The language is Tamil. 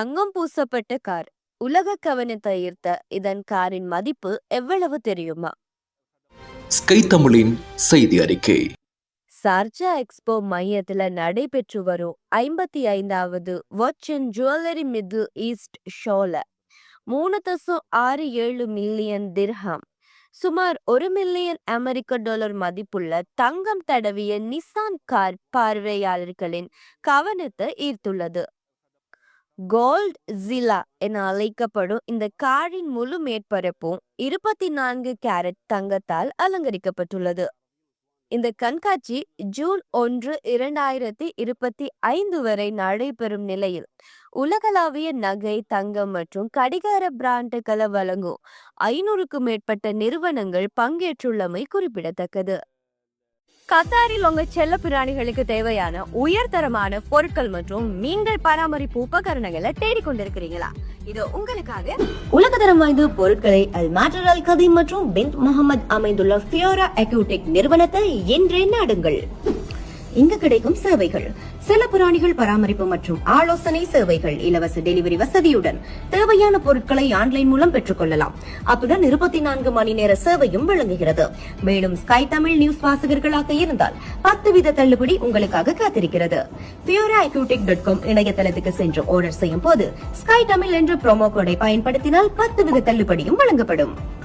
தங்கம் பூசப்பட்ட கார். உலக கவனத்தை ஈர்த்த இதன் காரின் மதிப்பு எவ்வளவு தெரியுமா? ஸ்கை தமிழின் செய்தி அறிக்கை. சார்ஜா எக்ஸ்போ மையத்துல நடைபெற்று வரும் ஐம்பத்தி ஐந்தாவது watch and jewellery Middle East ஷோல மூணு தசம் ஆறு ஏழு மில்லியன் திர்ஹாம். சுமார் ஒரு மில்லியன் அமெரிக்க டாலர் மதிப்புள்ள தங்கம் தடவிய நிசான் கார் பார்வையாளர்களின் கவனத்தை ஈர்த்துள்ளது. கோல்ட் ஜிலா என அழைக்கப்படும் இந்த காரின் முழு மேற்பரப்பும் இருபத்தி நான்கு கேரட் தங்கத்தால் அலங்கரிக்கப்பட்டுள்ளது. இந்த கண்காட்சி ஜூன் ஒன்று இரண்டாயிரத்தி இருபத்தி ஐந்து வரை நடைபெறும் நிலையில் உலகளாவிய நகை தங்கம் மற்றும் கடிகார பிராண்டுகளை வழங்கும் ஐநூறுக்கும் மேற்பட்ட நிறுவனங்கள் பங்கேற்றுள்ளமை குறிப்பிடத்தக்கது. கத்தாரில் உங்க செல்ல பிராணிகளுக்கு தேவையான உயர்தரமான பொருட்கள் மற்றும் மீன்கள் பராமரிப்பு உபகரணங்களை தேடிக்கொண்டிருக்கிறீங்களா இது உங்களுக்காக. உலகதரம் வாய்ந்த பொருட்களை அல் மாட்டர் அல் கதீம் மற்றும் பின் முகமது அமைந்துள்ள ஃபியோரா அக்யூடெக் நிறுவனத்தை இன்றே நாடுங்கள். இங்கு கிடைக்கும் சேவைகள். சில பிராணிகள் பராமரிப்பு மற்றும் ஆலோசனை சேவைகள் இலவச டெலிவரி வசதியுடன் தேவையான பொருட்களை ஆன்லைன் மூலம் பெற்றுக்கொள்ளலாம். அத்துடன் இருபத்தி நான்கு மணி நேர சேவையும் வழங்குகிறது. மேலும் ஸ்கை தமிழ் நியூஸ் வாசகர்களாக இருந்தால் பத்து வித தள்ளுபடி உங்களுக்காக காத்திருக்கிறது. ஃபியோரா டாட் காம் இணையதளத்துக்கு சென்று ஆர்டர் செய்யும் போது ஸ்கை தமிழ் என்ற ப்ரோமோ கோடை பயன்படுத்தினால் பத்து வித தள்ளுபடியும் வழங்கப்படும்.